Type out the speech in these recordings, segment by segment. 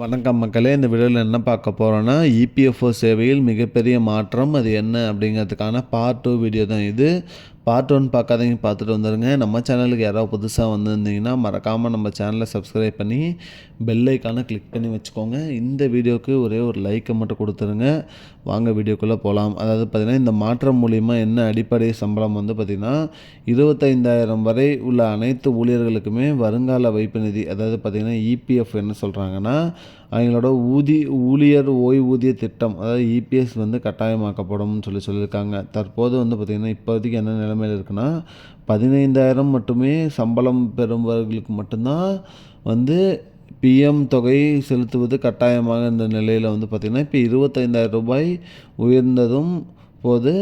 வணக்கம் மக்களே இந்த வீடியோவில் என்ன பார்க்க போகிறோன்னா இபிஎஃப்ஓ சேவையில் மிகப்பெரிய மாற்றம் அது என்ன அப்படிங்கிறதுக்கான பார்ட் டூ வீடியோ தான் இது. பார்ட் ஒன் பார்க்காதீங்க பார்த்துட்டு வந்துடுங்க நம்ம சேனலுக்கு யாராவது புதுசாக வந்திருந்தீங்கன்னா மறக்காமல் நம்ம சேனலை சப்ஸ்கிரைப் பண்ணி பெல் ஐக்கானை கிளிக் பண்ணி வச்சுக்கோங்க. இந்த வீடியோவுக்கு ஒரே ஒரு லைக்கை மட்டும் கொடுத்துருங்க. வாங்க வீடியோக்குள்ளே போகலாம் அதாவது பார்த்திங்கன்னா இந்த மாற்றம் மூலிமா என்ன அடிப்படை சம்பளம் வந்து பார்த்திங்கன்னா இருபத்தைந்தாயிரம் வரை உள்ள அனைத்து ஊழியர்களுக்குமே வருங்கால வைப்பு நிதி அதாவது பார்த்திங்கன்னா இபிஎஃப் என்ன சொல்கிறாங்கன்னா அவங்களோட ஊதி ஊழியர் ஓய்வூதிய திட்டம் அதாவது இபிஎஸ் வந்து கட்டாயமாக்கப்படும்னு சொல்லி சொல்லியிருக்காங்க. தற்போது வந்து பார்த்திங்கன்னா இப்போதைக்கு என்ன நிலைமையில் இருக்குன்னா பதினைந்தாயிரம் மட்டுமே சம்பளம் பெறுபவர்களுக்கு மட்டும்தான் வந்து பிஎம் தொகை செலுத்துவது கட்டாயமாக இந்த நிலையில் வந்து பார்த்திங்கன்னா இப்போ இருபத்தைந்தாயிரம் ரூபாய் உயர்ந்ததும் போது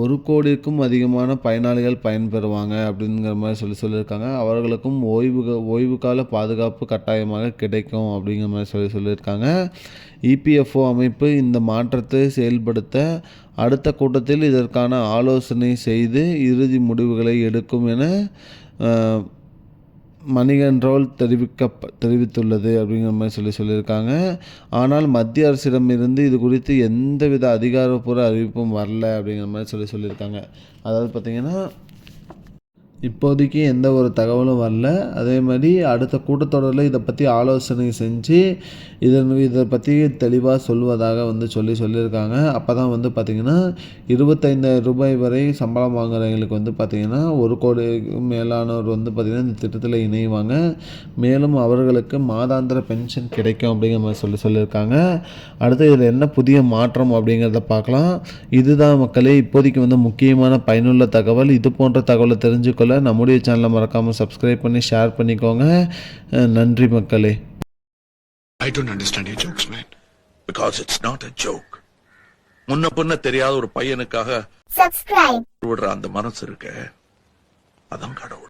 ஒரு கோடிக்கும் அதிகமான பயனாளிகள் பயன்பெறுவாங்க அப்படிங்கிற மாதிரி சொல்லி சொல்லியிருக்காங்க. அவர்களுக்கும் ஓய்வு ஓய்வு கால பாதுகாப்பு கட்டாயமாக கிடைக்கும் அப்படிங்கிற மாதிரி சொல்லி சொல்லியிருக்காங்க. இபிஎஃப்ஓ அமைப்பு இந்த மாற்றத்தை செயல்படுத்த அடுத்த கூட்டத்தில் இதற்கான ஆலோசனை செய்து இறுதி முடிவுகளை எடுக்கும் என மணிகன் ரோல் தெரிவிக்க தெரிவித்துள்ளது அப்படிங்கிற மாதிரி சொல்லி சொல்லியிருக்காங்க. ஆனால் மத்திய அரசிடமிருந்து இது குறித்து எந்தவித அதிகாரப்பூர்வ அறிவிப்பும் வரல அப்படிங்கிற மாதிரி சொல்லி சொல்லியிருக்காங்க. அதாவது பார்த்திங்கன்னா இப்போதைக்கு எந்த ஒரு தகவலும் வரல. அதே மாதிரி அடுத்த கூட்டத்தொடரில் இதை பற்றி ஆலோசனை செஞ்சு இதன் இதை பற்றி தெளிவாக சொல்வதாக வந்து சொல்லி சொல்லியிருக்காங்க. அப்போ தான் வந்து பார்த்திங்கன்னா இருபத்தைந்தாயிரம் ரூபாய் வரை சம்பளம் வாங்குறவங்களுக்கு வந்து பார்த்திங்கன்னா ஒரு கோடி மேலானவர் வந்து பார்த்திங்கன்னா இந்த திட்டத்தில் இணைவாங்க. மேலும் அவர்களுக்கு மாதாந்திர பென்ஷன் கிடைக்கும் அப்படிங்கிற மாதிரி சொல்லி சொல்லியிருக்காங்க. அடுத்து இதில் என்ன புதிய மாற்றம் அப்படிங்கிறத பார்க்கலாம். இதுதான் மக்களே இப்போதைக்கு வந்து முக்கியமான பயனுள்ள தகவல். இது போன்ற தகவலை தெரிஞ்சுக்கொள்ள நம்முடைய சேனலை மறக்காமல் சப்ஸ்கிரைப் பண்ணி ஷேர் பண்ணிக்கோங்க. நன்றி மக்களே. I don't understand your jokes, man. because it's not a joke. முன்ன பின்ன தெரியாத ஒரு பையனுக்காக விடுற அந்த மனசு இருக்க. அதான் கடவுள்.